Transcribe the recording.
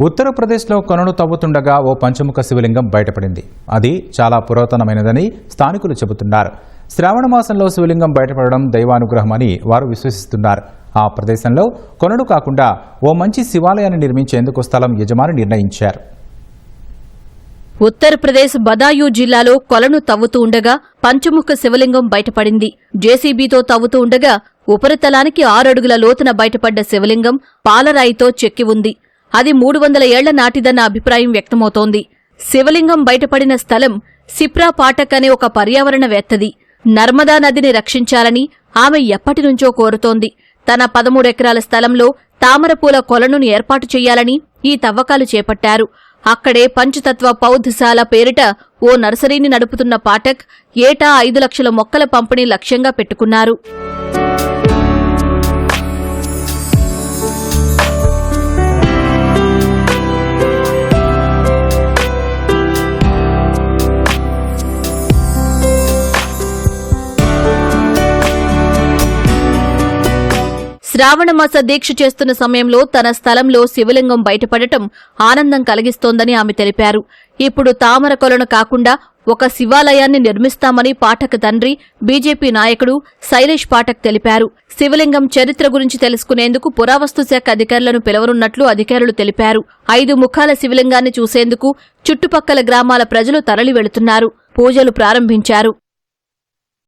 ఉత్తరప్రదేశ్లో కొనను తవ్వుతుండగా ఓ పంచముఖ శివలింగం బయటపడింది. అది చాలా పురాతనమైనదని స్థానికులు చెబుతున్నారు. శ్రావణ మాసంలో శివలింగం బయటపడడం దైవానుగ్రహమని వారు విశ్వసిస్తున్నారు. ఆ ప్రదేశంలో కొనడు కాకుండా ఓ మంచి శివాలయాన్ని నిర్మించేందుకు స్థలం యజమాని నిర్ణయించారు. ఉత్తరప్రదేశ్ బదాయూ జిల్లాలో కొలను తవ్వుతూ ఉండగా పంచముఖ శివలింగం బయటపడింది. జేసీబీతో తవ్వుతూ ఉండగా ఉపరితలానికి ఆరడుగుల లోతున బయటపడ్డ శివలింగం పాలరాయితో చెక్కి ఉంది. అది మూడు వందల ఏళ్ళ నాటిదన్న అభిప్రాయం వ్యక్తమవుతోంది. శివలింగం బయటపడిన స్థలం సిప్రా పాఠక్ అనే ఒక పర్యావరణవేత్తది. నర్మదా నదిని రక్షించాలని ఆమె ఎప్పటినుంచో కోరుతోంది. తన పదమూడెకరాల స్థలంలో తామరపూల కొలను ఏర్పాటు చేయాలని ఈ తవ్వకాలు చేపట్టారు. అక్కడే పంచతత్వ పౌద్ధశాల పేరిట ఓ నర్సరీని నడుపుతున్న పాఠక్ ఏటా ఐదు లక్షల మొక్కల పంపిణీ లక్ష్యంగా పెట్టుకున్నారు. శ్రావణమాస దీక్ష చేస్తున్న సమయంలో తన స్థలంలో శివలింగం బయటపడటం ఆనందం కలిగిస్తోందని ఆమె తెలిపారు. ఇప్పుడు తామర కొలను కాకుండా ఒక శివాలయాన్ని నిర్మిస్తామని పాఠక్ తండ్రి బీజేపీ నాయకుడు శైలేష్ పాఠక్ తెలిపారు. శివలింగం చరిత్ర గురించి తెలుసుకునేందుకు పురావస్తు శాఖ అధికారులను పిలవనున్నట్లు అధికారులు తెలిపారు. ఐదు ముఖాల శివలింగాన్ని చూసేందుకు చుట్టుపక్కల గ్రామాల ప్రజలు తరలి వెళుతున్నారు పూజలు ప్రారంభించారు.